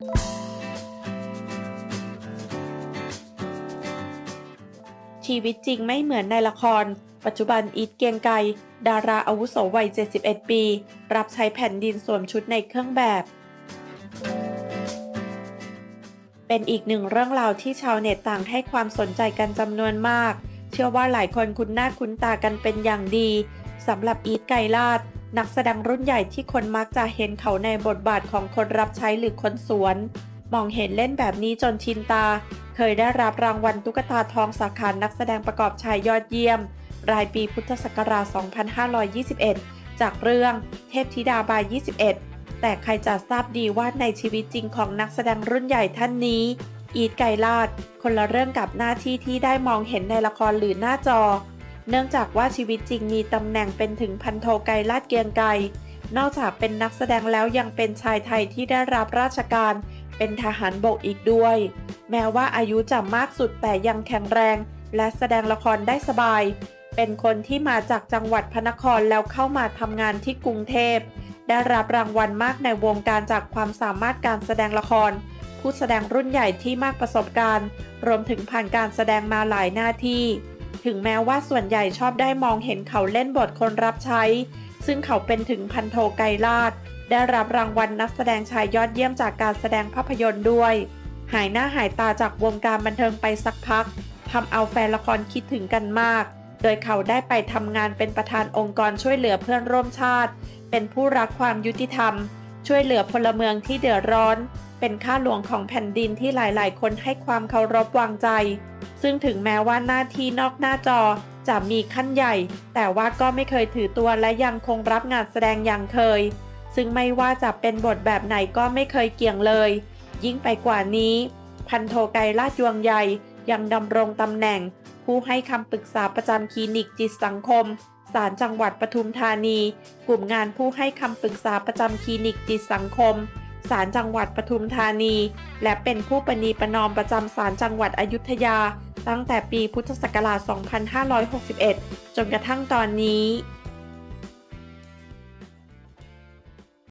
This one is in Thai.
ชีวิตจริงไม่เหมือนในละคร ปัจจุบันอีทเกียงไกดาราอาวุโสวัย 71 ปี รับใช้แผ่นดินสวมชุดในเครื่องแบบ เป็นอีกหนึ่งเรื่องราวที่ชาวเน็ตต่างให้ความสนใจกันจำนวนมาก เชื่อว่าหลายคนคุ้นหน้าคุ้นตากันเป็นอย่างดีสำหรับอีทไกลาด นักแสดงรุ่นใหญ่ที่คนมักจะเห็นเขาในบทบาทของคนรับใช้หรือคนสวน มองเห็นเล่นแบบนี้จนชินตา เคยได้รับรางวัลตุ๊กตาทองสาขานักแสดงประกอบชายยอดเยี่ยม รายปีพุทธศักราช 2521 จากเรื่องเทพธิดาบาย 21 แต่ใครจะทราบดีว่าในชีวิตจริงของนักแสดงรุ่นใหญ่ท่านนี้ อีทไกลาด คนละเรื่องกับหน้าที่ที่ได้มองเห็นในละครหรือหน้าจอ เนื่องจากว่าชีวิตจริงมีตำแหน่งเป็นถึงพันโทไกรลาดเกียงไกรนอกจากเป็นนักแสดงแล้วยังเป็นชายไทยที่ได้รับราชการ เป็นทหารบกอีกด้วย แม้ว่าอายุจะมากสุดแต่ยังแข็งแรง และแสดงละครได้สบาย เป็นคนที่มาจากจังหวัดพระนครแล้วเข้ามาทำงานที่กรุงเทพ ได้รับรางวัลมากในวงการจากความสามารถการแสดงละคร ผู้แสดงรุ่นใหญ่ที่มากประสบการณ์ รวมถึงผ่านการแสดงมาหลายหน้าที่ ถึงแม้ว่าส่วนใหญ่ชอบได้มองเห็นเขาเล่นบทคนรับใช้ ซึ่งเขาเป็นถึงพันโทไกรลาด ได้รับรางวัลนักแสดงชายยอดเยี่ยมจากการแสดงภาพยนตร์ด้วย หายหน้าหายตาจากวงการบันเทิงไปสักพักทำเอาแฟนละครคิดถึงกันมาก โดยเขาได้ไปทำงานเป็นประธานองค์กรช่วยเหลือเพื่อนร่วมชาติ เป็นผู้รักความยุติธรรม ช่วยเหลือพลเมืองที่เดือดร้อน เป็นข้าหลวงของแผ่นดินที่หลายๆ คนให้ความเคารพวางใจ ซึ่งถึงแม้ว่าหน้าที่นอกหน้าจอจะมีขั้นใหญ่ แต่ว่าก็ไม่เคยถือตัวและยังคงรับงานแสดงอย่างเคย ซึ่งไม่ว่าจะเป็นบทแบบไหนก็ไม่เคยเกี่ยงเลย ยิ่งไปกว่านี้ พันโทไกรลาดยวงใหญ่ยังดำรงตำแหน่ง ผู้ให้คำปรึกษาประจำคลินิกจิตสังคมศาลจังหวัดปทุมธานี กลุ่มงานผู้ให้คำปรึกษาประจำคลินิกจิตสังคม ศาลจังหวัดปทุมธานี และเป็นผู้ปณีประนอมประจำศาลจังหวัดอยุธยา ตั้งแต่ปีพุทธศักราช 2561 จนกระทั่งตอนนี้